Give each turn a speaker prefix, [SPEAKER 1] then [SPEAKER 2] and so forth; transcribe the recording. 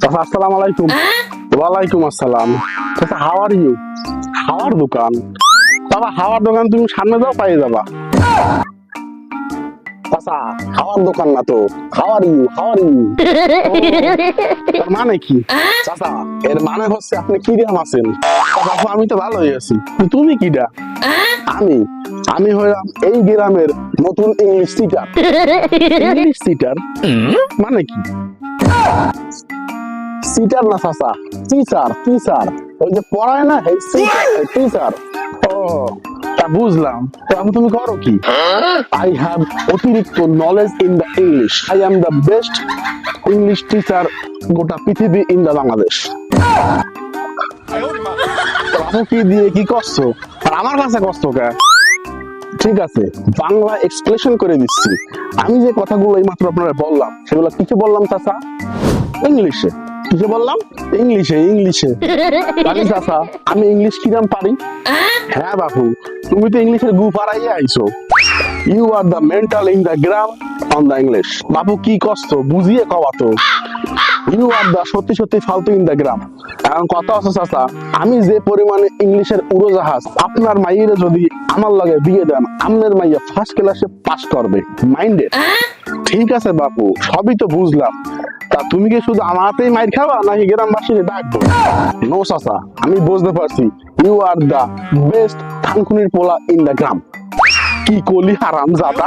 [SPEAKER 1] চাচা আসসালাম আলাইকুম। ওয়ালাইকুম আসসালাম। চাচা হাউ আর ইউ হাওয়ার দোকান। বাবা হাওয়ার দোকান তুমি সামনে যাও যাবা। চাচা হাওয়ার দোকান না তো। হাওয়ার ইউ হাওয়ার ইউ মানে কি? চাচা এর মানে হচ্ছে আপনি কি রাম আছেন? আমি তো ভালোই আছি। তুমি কিডা আমি আমি হইলাম এই গ্রামের নতুন ইংলিশ টিচার ইংলিশ টিচার মানে কি? সিটার না চাচা? টিচার টিচার ওই যে পড়ায় না, এই টিচার ও, তা বুঝলাম। তো আমি তুমি করো কি? আই হ্যাভ অতিরিক্ত knowledge in the English I am the best English teacher গোটা পৃথিবী ইন দ্য বাংলাদেশ কি দিয়ে কি করছ? আর আমার কাছে কষ্ট কে? ঠিক আছে, বাংলা এক্সপ্লেশন করে দিচ্ছি। আমি যে কথাগুলো এইমাত্র আপনারা বললাম, সেগুলো কিছু বললাম চাচা? ইংলিশে কিছু বললাম ইংলিশে ইংলিশে আমি ইংলিশ কিরাম পারি? হ্যাঁ বাবু তুমি তো ইংলিশের গু আইছো। You are the mental in the gram on the English বাবু কি কষ্ট, বুঝিয়ে কওয়া তো। ইউ আর দ্য সত্যি সত্যি ফালতু ইন দ্য গ্রাম এখন কথা আছে চাচা, আমি যে পরিমাণে ইংলিশের উড়োজাহাজ, আপনার মাইয়ের যদি আমার লগে বিয়ে দেন, আপনার মাইয়া ফার্স্ট ক্লাসে পাস করবে। মাইন্ডেড ঠিক আছে, বাপু, সবই তো বুঝলাম। তুমি কি শুধু আমাতেই মাইর খাবা নাকি গ্রামবাসীকে ডাকবো নো চাচা, আমি বুঝতে পারছি। ইউ আর দা বেস্ট থানকুনির পোলা ইন দা গ্রাম কি কলি হারাম জাদা